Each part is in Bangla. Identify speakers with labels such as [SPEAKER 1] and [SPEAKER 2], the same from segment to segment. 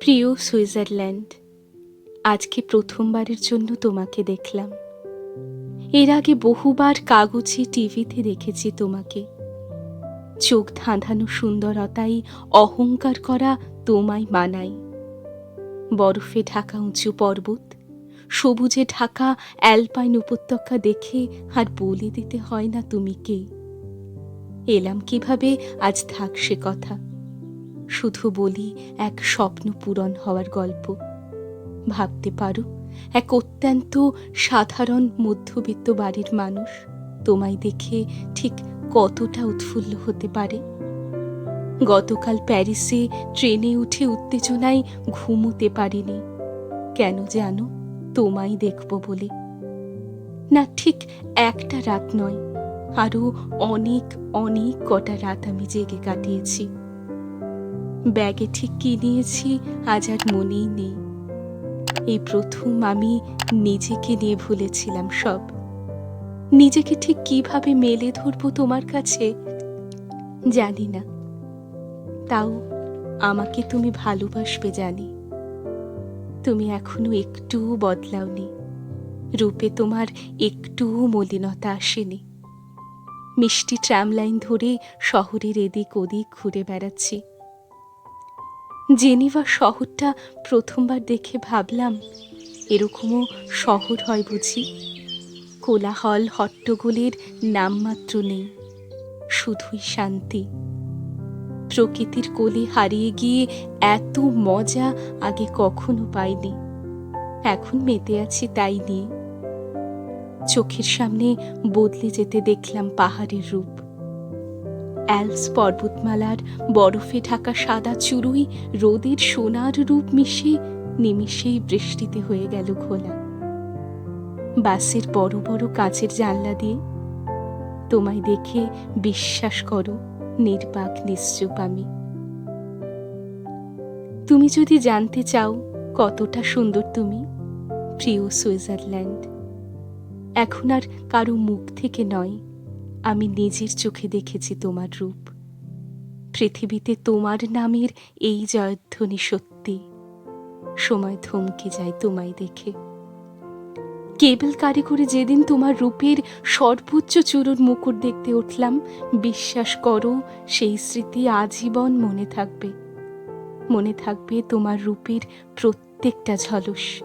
[SPEAKER 1] প্রিয় সুইজারল্যান্ড, আজকে প্রথমবারের জন্য তোমাকে দেখলাম। এর আগে বহুবার কাগজে টিভিতে দেখেছি তোমাকে। চোখ ধাঁধানো সুন্দরতাই অহংকার করা তোমায় মানাই বরফে ঢাকা উঁচু পর্বত, সবুজে ঢাকা অ্যালপাইন উপত্যকা দেখে আর বলে দিতে হয় না তুমি কে। এলাম কীভাবে, আজ থাক সে কথা। শুধু বলি এক স্বপ্ন পূরণ হওয়ার গল্প। ভাবতে পারো, এক অত্যন্ত সাধারণ মধ্যবিত্ত বাড়ির মানুষ তোমায় দেখে ঠিক কতটা উৎফুল্ল হতে পারে। গতকাল প্যারিসে ট্রেনে উঠে উত্তেজনায় ঘুমোতে পারিনি। কেন জানো, তোমায় দেখব বলে। না, ঠিক একটা রাত নয় আরও অনেক অনেক কটা রাত আমি জেগে কাটিয়েছি। ব্যাগে ঠিক কি নিয়েছি আজ আর মনেই নেই। এই প্রথম আমি নিজেকে নিয়ে ভুলেছিলাম সব। নিজেকে ঠিক কীভাবে মেলে ধরবো তোমার কাছে, জানি না। তাও আমাকে তুমি ভালোবাসবে জানি। তুমি এখনও একটুও বদলাওনি। রূপে তোমার একটুও মলিনতা আসেনি। মিষ্টি ট্রাম লাইন ধরে শহরের এদিক ওদিক ঘুরে বেড়াচ্ছি। জেনিভা শহরটা প্রথমবার দেখে ভাবলাম, এরকমও শহর হয় বুঝি। কোলাহল হট্টগোলের নামমাত্র নেই, শুধুই শান্তি। প্রকৃতির কোলে হারিয়ে গিয়ে এত মজা আগে কখনো পাইনি, এখন মেতে আছি তাই নিয়ে। চোখের সামনে বদলে যেতে দেখলাম পাহাড়ের রূপ। অ্যালস পর্বতমালার বরফে ঢাকা সাদা চুরুই রোদের সোনার রূপ মিশে নিমিষেই বৃষ্টিতে হয়ে গেল ঘোলা। বাসের বড় বড় কাঁচের জানলা দিয়ে তোমায় দেখে বিশ্বাস করো, নির্বাক নিশ্চুপ আমি। তুমি যদি জানতে চাও কতটা সুন্দর তুমি, প্রিয় সুইজারল্যান্ড, এখন আর কারও মুখ থেকে নয়। আমি নিজের চোখে দেখেছি তোমার রূপ। পৃথিবীতে তোমার নামের এই জয়ধ্বনি সত্যি। সময় থমকে যায় তোমায় দেখে। কেবল কারে করে যেদিন তোমার রূপের সর্বোচ্চ চূড়োর মুকুট দেখতে উঠলাম, বিশ্বাস করো, সেই স্মৃতি আজীবন মনে থাকবে। মনে থাকবে তোমার রূপের প্রত্যেকটা ঝলস।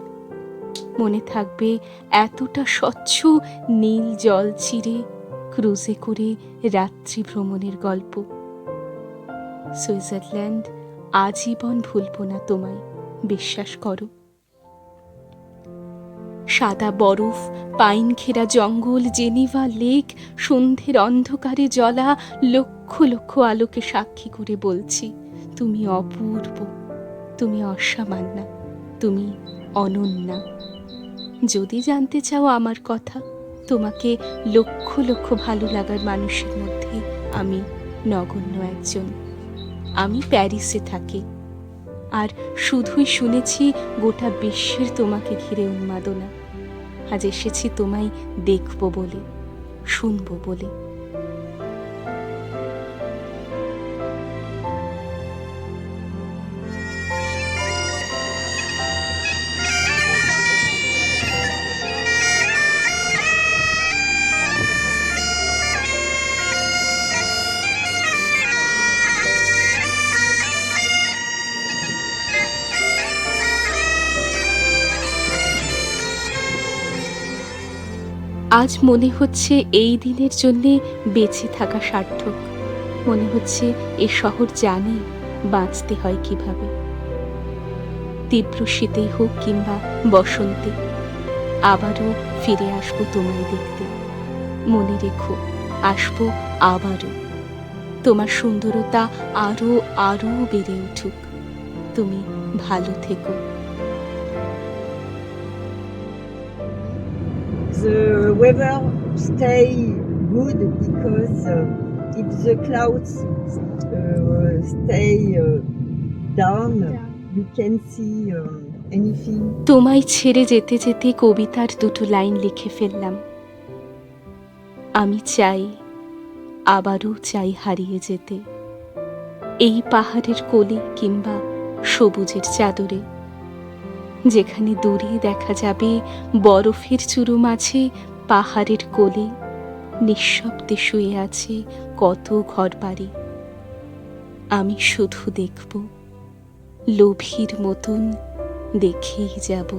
[SPEAKER 1] মনে থাকবে এতটা স্বচ্ছ নীল জল চিরে ক্রুজে করে রাত্রি ভ্রমণের গল্প। সুইজারল্যান্ড, আজীবন ভুলব না তোমায়, বিশ্বাস করো। সাদা বরফ পাইন ঘেরা জঙ্গল, জেনিভা লেক, সন্ধ্যের অন্ধকারে জলা লক্ষ লক্ষ আলোকে সাক্ষী করে বলছি, তুমি অপূর্ব, তুমি অসামান্য, তুমি অনন্যা। যদি জানতে চাও আমার কথা তোমাকে লক্ষ লক্ষ ভালো লাগার মানুষের মধ্যে আমি নগণ্য একজন। আমি প্যারিসে থাকি। আর শুধুই শুনেছি গোটা বিশ্বের তোমাকে ঘিরে উন্মাদনা। আজ এসেছি তোমায় দেখব বলে, শুনব বলে। আজ মনে হচ্ছে এই দিনের জন্যে বেঁচে থাকা সার্থক। মনে হচ্ছে এ শহর জানে বাঁচতে হয় কীভাবে। তীব্র শীতেই হোক কিংবা বসন্তে, আবারও ফিরে আসব তোমায় দেখতে। মনে রেখো, আসব আবারও। তোমার সুন্দরতা আরও আরও বেড়ে উঠুক। তুমি ভালো থেকো।
[SPEAKER 2] Weather stay good because uh, if the clouds uh, stay uh, down, you can see um, anything.
[SPEAKER 1] তোমায় ছেড়ে যেতে যেতে কবিতার দুটো লাইন লিখে ফেললাম। আমি চাই আবারও চাই হারিয়ে যেতে। এই পাহাড়ের কোলে কিংবা সবুজের চাদরে। যেখানে দূরে দেখা যাবে বরফের চুরু মাঝে পাহাড়ের কোলে নিঃশব্দে শুয়ে আছে কত ঘরবাড়ি। আমি শুধু দেখব লোভীর মতন দেখেই যাব।